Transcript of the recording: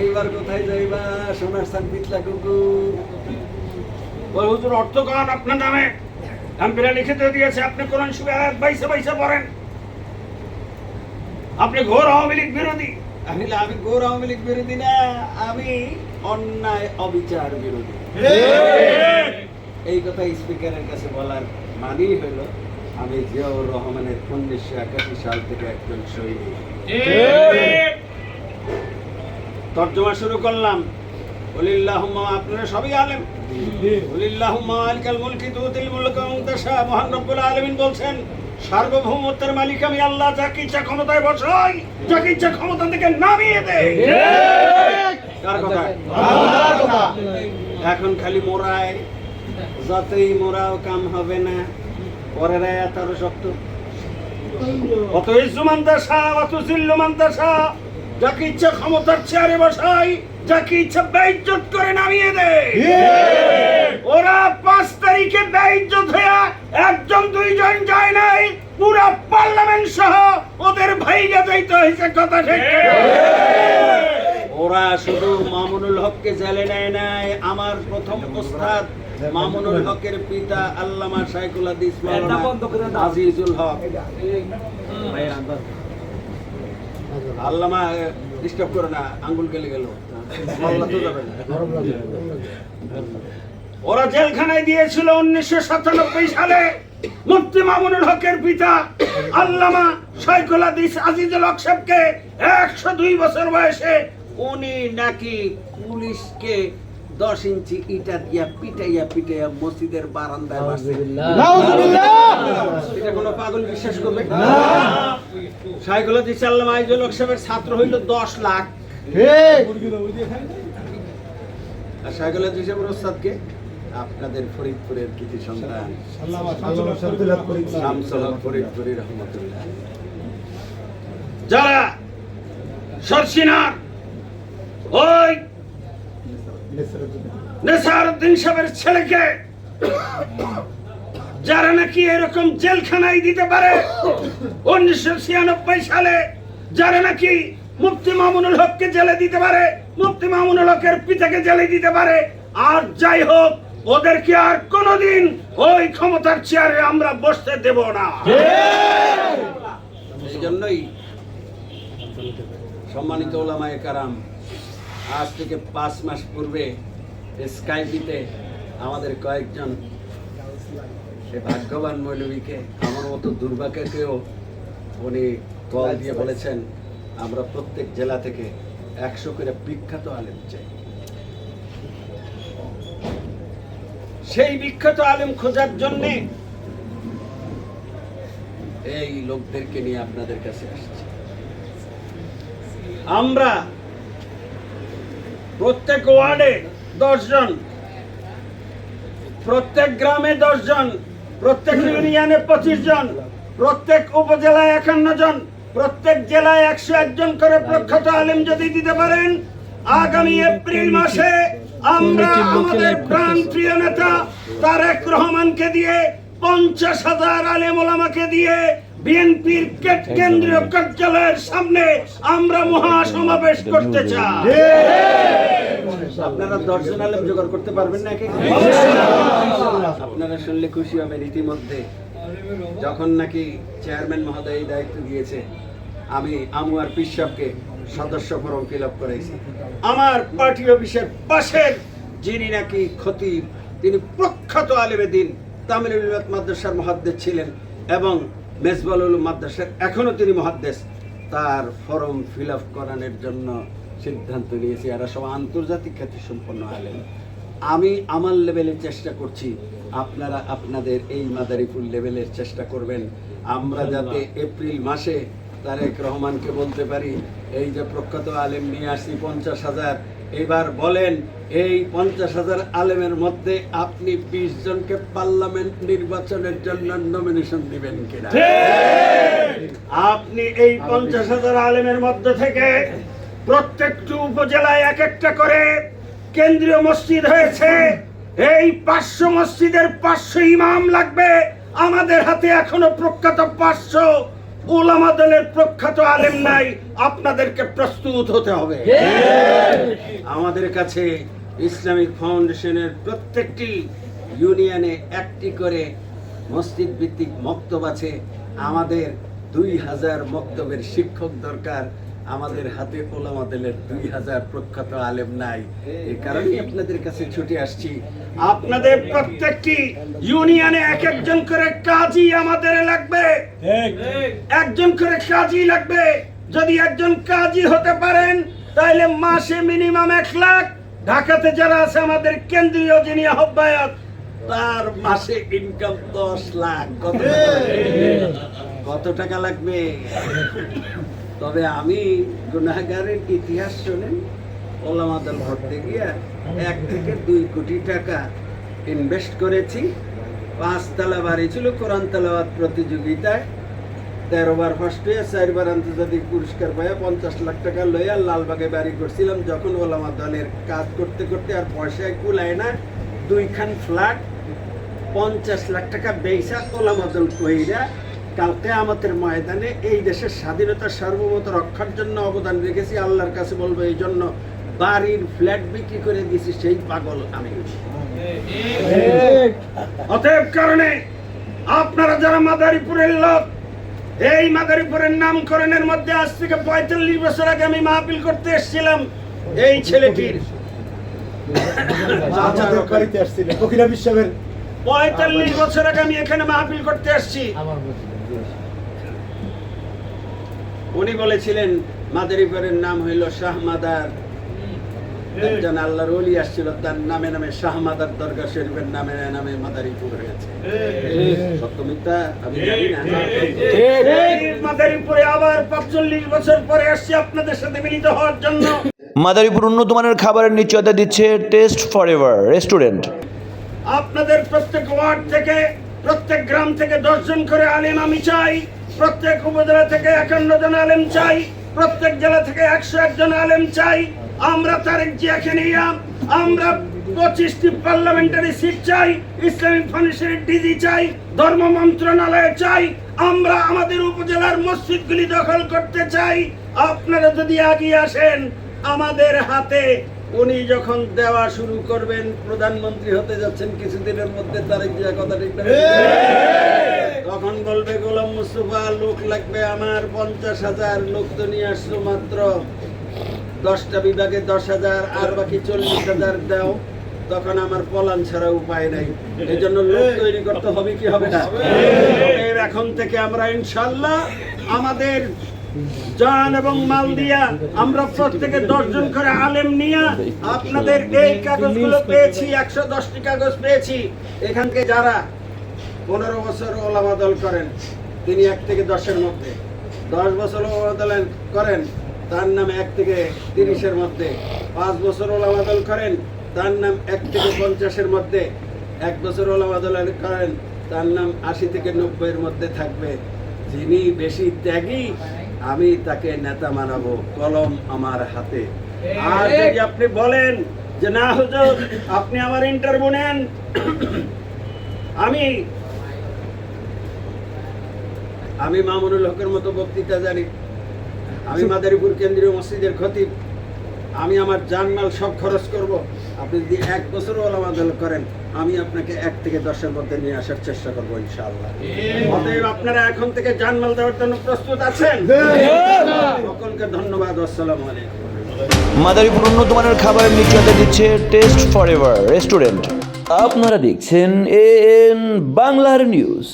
এইবার কোথায় যাইবা? সোনার সান পিতলা ওই হুজুর অর্থগণ আপনার নামে। লিখিত দিয়েছে আপনি কোরআন শুভে আয়াত বাইসে বাইসে পড়েন। আপনি ঘোর আওয়ামী লীগ বিরোধী। আমি আমি গৌর আওয়ামী লীগ বিরোধী না আমি অন্যায় অবিচার বিরোধী। এই কথা স্পিকারের কাছে বলার মানেই হলো আমি জিয়াউর রহমানের উনিশশো একাশি সাল থেকে একজন সৈনিক। তর্জমা শুরু করলাম। বলিল্লাহুম্মা আপনারা সবই আলেম। বলিল্লাহুম্মা মালিকাল মুলকি তুতিল মুলক মুনতাশা। মহান রব্বুল আলামিন বলছেন সার্বভৌমত্বের মালিক আমি আল্লাহ যাকে ইচ্ছা ক্ষমতায় বসাই যাকে ইচ্ছা ক্ষমতা থেকে নামিয়ে দেয় কার কথা? এখন খালি মোরায় যতই মোরাও কাম হবে না পরের আয়াত আরও শক্ত। অত দাসা অত দাসা যাকে ইচ্ছা ক্ষমতার চেয়ারে বসাই যাকে ইচ্ছা বেইজ্জত করে নামিয়ে দেয়। ওরা পাঁচ তারিখে বেইজ্জত হয়ে একজন দুইজন যায় নাই পুরা পার্লামেন্ট সহ ওদের ভাইগা যাইতে হয়েছে কথা ঠিক ওরা শুধু মামুনুল হককে জেলে নেয় নাই। আমার প্রথম ওস্তাদ মামুনুল হকের পিতা আল্লামা শাইকুল হাদিস মাওলানা আজিজুল হক। আল্লামা ডিস্টার্ব করে না, আঙ্গুল গেলে গেল। ওরা জেলখানায় দিয়েছিল উনিশশো সাতানব্বই সালে মুফতি মামুনুল হকের পিতা আল্লামা শাইকুল হাদিস আজিজুল হক একশো দুই বছর বয়সে উনি নাকি পুলিশকে দশ ইঞ্চি ইটা দিয়া পিটাইয়া পিটাইয়া মসজিদের বারান্দায় মারছে এটা কোনো পাগল বিশ্বাস করবে? সাইকুল সাহেবের ছাত্র হইল দশ লাখ। আর সাইকুল ওস্তাদকে আপনাদের ফরিদপুরের কৃতি সন্তান। শামসুল হক ফরিদপুরি রহমতুল্লাহ। যারা সরসিনার ওই ছেলেকে যারা নাকি এরকম জেলখানায় দিতে পারে, উনিশশো ছিয়ানব্বই সালে যারা নাকি মুফতি মামুনুল হককে জেলে দিতে পারে, মুফতি মামুনুল হকের পিতাকে জেলে দিতে পারে, আর যাই হোক ওদেরকে আর কোনোদিন ওই ক্ষমতার চেয়ারে আমরা বসতে দেব না? সম্মানিত ওলামায়ে কারাম আজ থেকে পাঁচ মাস পূর্বে স্কাইপিতে আমাদের কয়েকজন সে ভাগ্যবান মৌলবীকে, আমার মতো দুর্ভাগ্যকেও উনি কল দিয়ে বলেছেন, আমরা প্রত্যেক জেলা থেকে একশো করে বিখ্যাত আলেম চাই। সেই বিখ্যাত আলেম খোঁজার জন্যে এই লোকদেরকে নিয়ে আপনাদের কাছে আসছি। আমরা প্রত্যেক ওয়ার্ডে দশজন প্রত্যেক গ্রামে দশজন প্রত্যেক ইউনিয়নে পঁচিশ জন প্রত্যেক উপজেলায় একান্ন জন প্রত্যেক জেলায় একশো একজন করে প্রখ্যাত আলেম যদি দিতে পারেন আগামী এপ্রিল মাসে আমরা আমাদের প্রাণ প্রিয় নেতা তারেক রহমানকে দিয়ে পঞ্চাশ হাজার আলেম ওলামাকে দিয়ে বিএনপির কেন্দ্রীয় কার্যালয়ের সামনে আমরা মহাসমাবেশ করতে চাই। আপনারা আলেম জোগাড় করতে পারবেন আপনারা শুনলে খুশি হবেন ইতিমধ্যে। যখন নাকি চেয়ারম্যান মহোদয় এই দায়িত্ব দিয়েছে আমি আমুয়ার পিসাবকে সদস্য ফরম ফিল আপ করাইছি। আমার পার্টি অফিসের পাশের যিনি নাকি খতিব তিনি প্রখ্যাত আলেমে দিন তামিল মাদ্রাসার মহাদ্দেশ ছিলেন এবং মেজবাল মাদ্রাসার এখনও তিনি মহাদ্দেশ। তার ফর্ম ফিল আপ করানোর জন্য সিদ্ধান্ত নিয়েছি এরা সব আন্তর্জাতিক খ্যাতি সম্পন্ন আলেম। আমি আমার লেভেলে চেষ্টা করছি আপনারা আপনাদের এই মাদারীপুর লেভেলের চেষ্টা করবেন। আমরা যাতে এপ্রিল মাসে তারেক রহমানকে বলতে পারি এই যে প্রখ্যাত আলেম নিয়ে আসি পঞ্চাশ হাজার এবার বলেন এই পঞ্চাশ হাজার আলেমের মধ্যে আপনি বিশ জনকে পার্লামেন্ট নির্বাচনের জন্য নমিনেশন দিবেন কিনা? আপনি এই পঞ্চাশ হাজার আলেমের মধ্যে থেকে প্রত্যেকটি উপজেলায় এক একটা করে কেন্দ্রীয় মসজিদ হয়েছে। এই পাঁচশো মসজিদের পাঁচশো ইমাম লাগবে। আমাদের হাতে এখনও প্রখ্যাত পাঁচশো ওলামা দলের প্রখ্যাত আলেম নাই। আপনাদেরকে প্রস্তুত হতে হবে। আমাদের কাছে ইসলামিক ফাউন্ডেশনের প্রত্যেকটি ইউনিয়নে একটি করে মসজিদ ভিত্তিক মক্তব আছে। আমাদের দুই হাজার মক্তবের শিক্ষক দরকার। আমাদের হাতে ওলামাদের দুই হাজার প্রখ্যাত আলেম নাই। এই কারণেই আপনাদের কাছে ছুটে আসছি। আপনাদের প্রত্যেকটি ইউনিয়নে এক একজন করে কাজী আমাদের লাগবে। একজন করে কাজী লাগবে। যদি একজন কাজী হতে পারেন তাহলে মাসে মিনিমাম এক লাখ। ঢাকাতে যারা আছে আমাদের কেন্দ্রীয় যিনি আহ্বায়ক তার মাসে ইনকাম দশ লাখ। কত কত টাকা লাগবে? তবে আমি গুনাগারের ইতিহাস শোনেন ওলামাদল ভরতে গিয়া এক থেকে দুই কোটি টাকা ইনভেস্ট করেছি। পাঁচতলা বাড়ি ছিল, কোরআন তালাবাদ প্রতিযোগিতায়। তেরো বার ফার্স্ট হয়ে চারবার আন্তর্জাতিক পুরস্কার পাইয়া পঞ্চাশ লাখ টাকা লইয়া লালবাগে বাড়ি করছিলাম। যখন ওলামা দলের কাজ করতে করতে আর পয়সায় কুলায় না, দুইখান ফ্ল্যাট পঞ্চাশ লাখ টাকা বেইসা ওলামা দল কইরা কালকে আমাদের ময়দানে এই দেশের স্বাধীনতা সার্বভৌমত রক্ষার জন্য অবদান রেখেছি আল্লাহর কাছে বলব এই জন্য বাড়ির ফ্ল্যাট বিক্রি করে দিয়েছি সেই পাগল আমি। অতএব কারণে আপনারা যারা মাদারীপুরের লোক এই মাদারীপুরের নামকরণের মধ্যে আজ থেকে পঁয়তাল্লিশ বছর আগে আমি মাহফিল করতে এসেছিলাম এই ছেলেটির। পঁয়তাল্লিশ বছর আগে আমি এখানে মাহফিল করতে আসছি উনি বলেছিলেন মাদারীপুরের নাম হইল শাহমাদার। একজন আল্লাহর ওলি আসছিল তার নামে নামে শাহমাদার দরগা শরীফের নামে নামে মাদারীপুর হয়েছে। সত্য মিথ্যা আমি জানি না। এই মাদারীপুরে আবার পাঁচচল্লিশ বছর পরে আসছি আপনাদের সাথে মিলিত হওয়ার জন্য। মাদারীপুর উন্নত মানের খাবারের নিশ্চয়তা দিচ্ছে টেস্ট ফর এভার রেস্টুরেন্ট। আপনাদের প্রত্যেক ওয়ার্ড থেকে প্রত্যেক গ্রাম থেকে দশজন করে আলেম আমি চাই, প্রত্যেক উপজেলা থেকে একান্ন জন আলেম চাই, প্রত্যেক জেলা থেকে একশো একজন আলেম চাই। আমরা তারেক জিয়াকে নিয়ে আমরা পঁচিশটি পার্লামেন্টারি সিট চাই, ইসলামিক ফাউন্ডেশনের ডিজি চাই, ধর্ম মন্ত্রণালয় চাই, আমরা আমাদের উপজেলার মসজিদগুলি দখল করতে চাই। আপনারা যদি এগিয়ে আসেন, আমাদের হাতে উনি যখন দেওয়া শুরু করবেন প্রধানমন্ত্রী হতে যাচ্ছেন কিছুদিনের মধ্যে জিয়া কথা ঠিক তখন বলবে গোলাম মুস্তফা লোক লাগবে আমার পঞ্চাশ হাজার লোক তো নিয়ে আসলো মাত্র দশটা বিভাগে দশ হাজার আর বাকি চল্লিশ হাজার দাও। তখন আমার পলান ছাড়া উপায় নাই। এই জন্য লোক তৈরি করতে হবে কি হবে না? এখন থেকে আমরা ইনশাল্লাহ আমাদের জান এবং মাল দিয়া আমরা প্রত্যেকে দশজন করে আলেম নিয়ে আপনাদের এই কাগজগুলো পেয়েছি, একশো দশটি কাগজ পেয়েছি। এখানকে যারা পনেরো বছর ওলামা দল করেন, তিনি এক থেকে দশের মধ্যে। দশ বছর ওলামা করেন, তার নাম এক থেকে তিরিশের মধ্যে। পাঁচ বছর ওলামা দল করেন, তার নাম এক থেকে পঞ্চাশের মধ্যে। এক বছর ওলামা দল করেন, তার নাম আশি থেকে নব্বইয়ের মধ্যে থাকবে। যিনি বেশি ত্যাগী আমি তাকে নেতা মানাবো কলম আমার হাতে। আর যদি আপনি বলেন যে না হুজুর আপনি আমার ইন্টারভিউ নেন আমি আমি মামুনুল হকের মতো বক্তৃতা জানি। আমি মাদারীপুর কেন্দ্রীয় মসজিদের খতিব। আমি আমার জানমাল সব খরচ করব। আপনি যদি এক বছর ওলামা করেন আমি আপনাকে এক থেকে দশের মধ্যে নিয়ে আসার চেষ্টা করব ইনশাআল্লাহ। অতএব আপনারা এখন থেকে জানমাল দেওয়ার জন্য প্রস্তুত আছেন? সকলকে ধন্যবাদ আসসালাম আলাইকুম। মাদারীপুর উন্নত মানের খাবারের নিশ্চয়তা দিচ্ছে টেস্ট ফর এভার রেস্টুরেন্ট। আপনারা দেখছেন এ এন বাংলার নিউজ